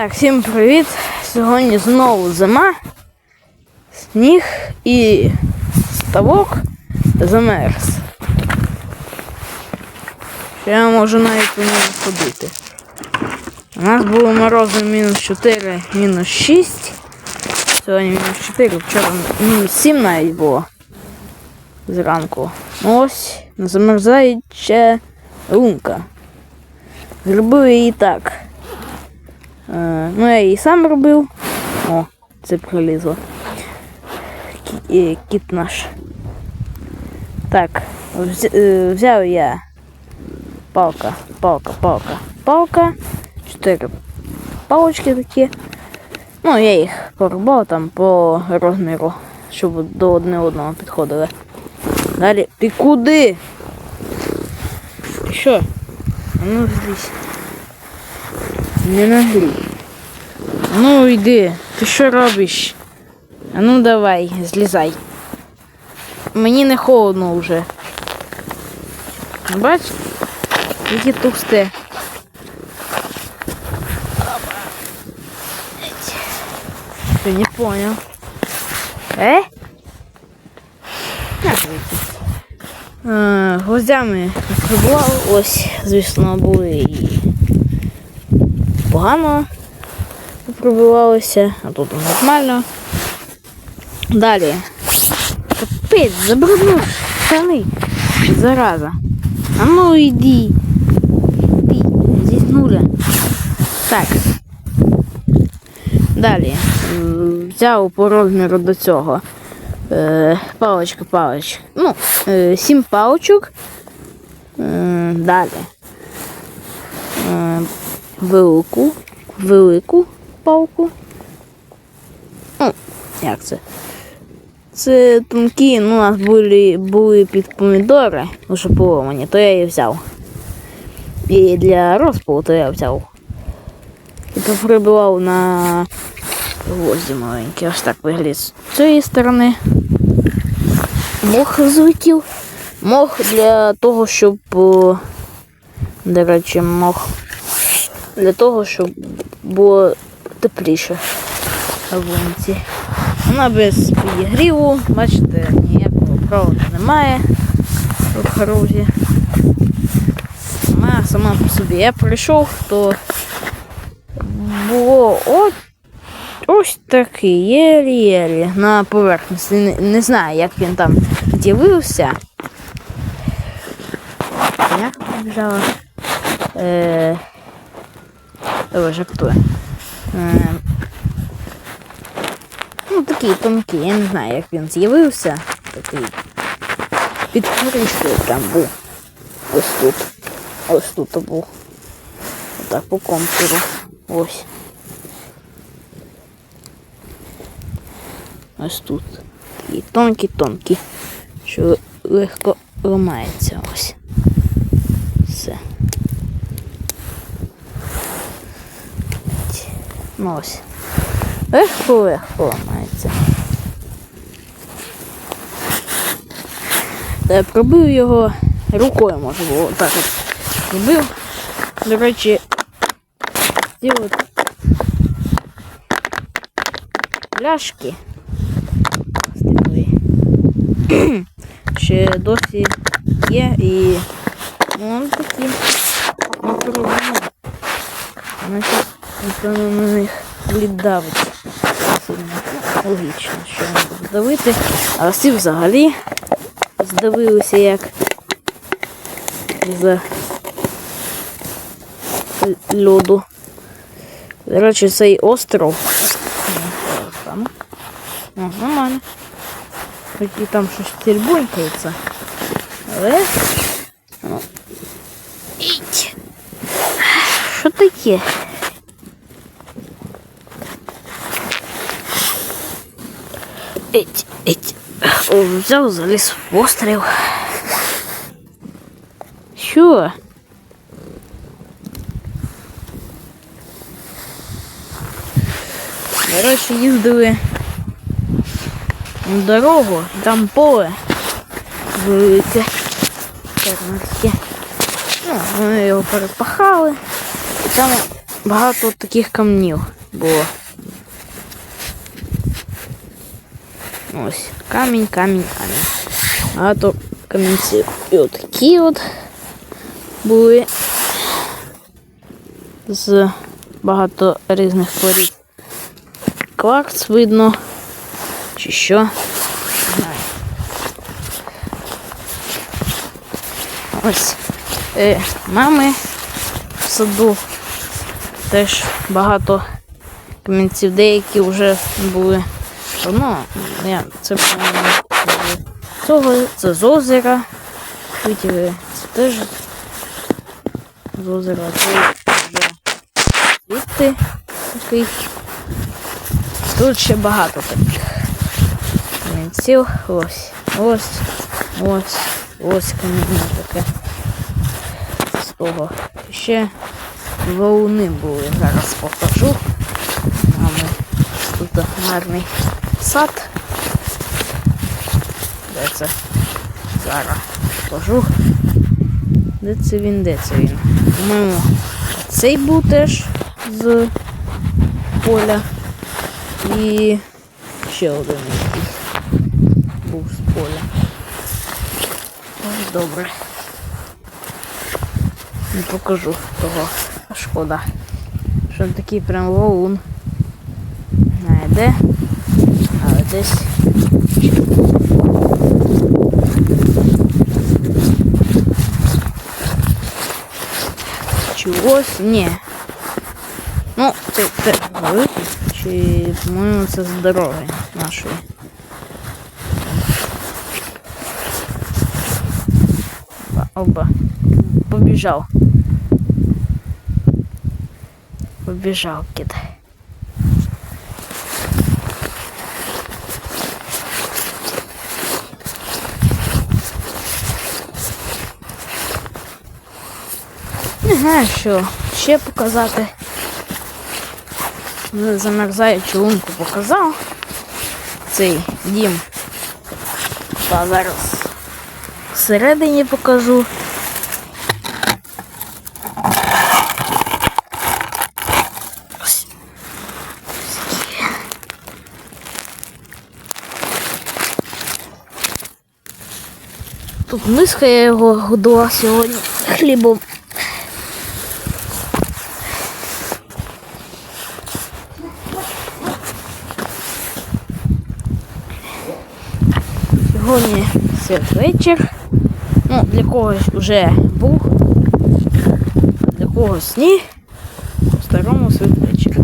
Так, всім привіт! Сьогодні знову зима, сніг і ставок замерз. Що Я можу навіть по ньому ходити. У нас було морози мінус 4, мінус 6. Сьогодні мінус 4, вчора мінус 7 навіть було зранку. Ну ось, замерзаюча лунка. Зробив її так. Е, ну, я її сам робив. О, це пролізло. Е, Кіт наш. Так, е, взяв я палка, палка, палка, палка. Чотири палочки такі. Ну, я їх порубав там по розміру, щоб до одне одного підходили. Далі. Ти куди? Ти що? Ну злізь. Не наглій. Ну йди, ти що робиш? А ну давай, злізай. Мені не холодно вже. Бач? Які товсте. Ты не понял. Е, Гвоздями прибував, ось, звісно, були і погано пробивалося, а тут нормально. Далі. Капець, забруднув штани. Зараза. А ну йди. Йди, здесь нуля. Так. Далі. Взяв по розміру до цього. Е, паличка, паличка. Ну, е, сім паличок. Е, далі. Велику, велику палку. Ну, як це? Це тонкі, ну, у нас були, були під помідори, вже поломані, то я її взяв. І для розпалу то я взяв. І поприбивав на гвозді маленькі. Ось так виглядає з цієї сторони. Мох злетів. Мох для того, щоб. До речі, мох для того, щоб було тепліше в вулиці. Вона без підігріву, бачите, ніякого проводу немає в хорозі. Вона сама по собі. Я прийшов, то було от ось такий єлі-єлі на поверхності. Не, не знаю, як він там з'явився. Як побіжала? Е, Жартує. Е, ну, такий тонкий, я не знаю, як він з'явився. Такий під кришкою там був. Ось тут. Ось тут був. Отак по контуру. Ось. Ось тут. Такий тонкий-тонкий, що легко ламається ось. Ну ось. Легко-легко ламається. Та я пробив його рукою, може було так от пробив. До речі, ці от пляшки стеклі ще досі є і ну, вони такі не проблема. Напевно, на них давить. Ну, Логічно, що вони будуть давити. А всі взагалі здавилися як за льоду. До речі, цей остров. О, нормально. Хоч там щось тільбунькається. Але. Ну. Що таке? Іть, іть. О, взяв, заліз в острів. Що? Коротше, їздили на дорогу, там поле велике. фермерське. Ну, вони його перепахали. І там багато таких камнів було. Ось, камінь, камінь, камінь. Багато камінців. І отакі от були з багато різних порід. Кварц видно. Чи що? Ось. Е, мами в саду теж багато камінців, деякі вже були. Ну, я це цього, це з озера. Витягли, це теж з озера. Це такий. Тут ще багато таких камінців. Ось, ось, ось, ось каміння таке. З того. Ще вауни були. Зараз покажу. Тут гарний сад. Де це? Зараз покажу. Де це він? Де це він? По-моєму, цей був теж з поля. І ще один якийсь був з поля. Ось добре. Не покажу того. Шкода. Що такий прям валун. Знає де. Але десь. Чогось? Ні. Ну, це, це великий. Чи, по-моєму, це з дороги нашої. Оба, Оба. Побіжав. Побіжав кіт. Знаю, що ще показати. Замерзаючу лунку показав. Цей дім. Та зараз всередині покажу. Тут миска я його годував сьогодні хлібом. Сьогодні святвечір. Ну, для когось вже був, для когось ні. По старому святвечір.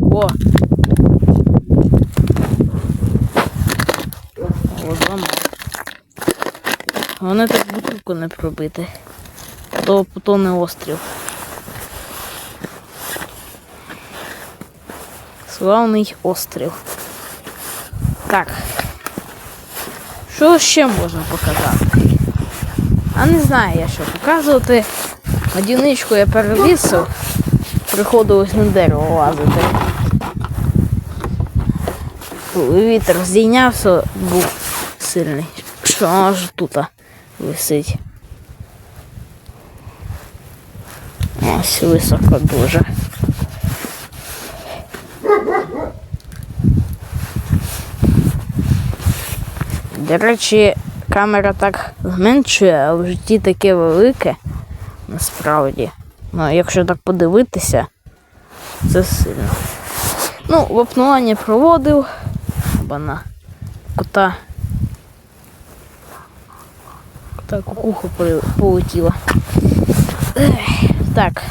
О! Вони так бутилку не пробити. То потоне острів. Славний острів. Так. Що ще можна показати? А не знаю я що показувати. Одіничку я перелісив. Приходилось на дерево лазити. Вітер здійнявся, був сильний. Що аж тут висить. Ось високо дуже. До речі, камера так зменшує, а в житті таке велике. Насправді. Ну, якщо так подивитися, це сильно. Ну, вапнування проводив. Бана. Кота. Кота кукуха полетіла. Так.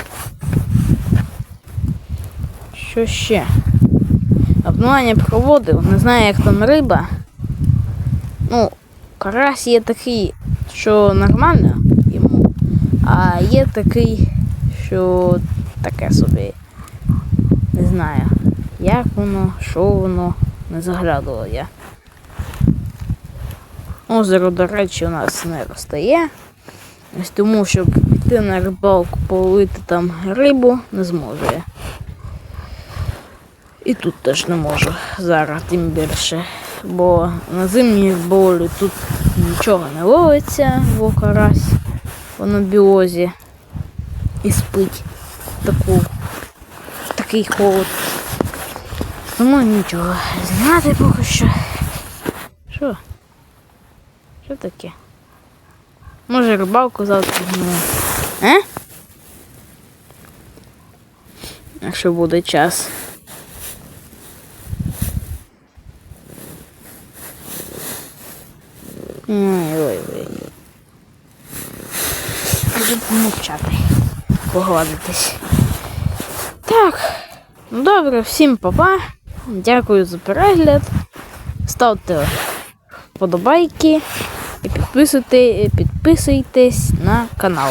Що ще? Вапнування проводив. Не знаю, як там риба. Ну, карась є такий, що нормально йому, а є такий, що таке собі. Не знаю, як воно, що воно, не заглядував я. Озеро, до речі, у нас не розстає. Ось тому, щоб піти на рибалку, половити там рибу, не зможу я. І тут теж не можу зараз, тим більше. Бо на зимній риболі тут нічого не ловиться, бо карась по біозі і спить таку, такий холод. Тому нічого. Зняти поки що. Що? Що таке? Може рибалку завтра. Е? Якщо буде час. Ой, ой, ой. Помовчати. Погладитись. Так. Ну добре, всім па-па. Дякую за перегляд. Ставте вподобайки і підписуйте, підписуйтесь на канал.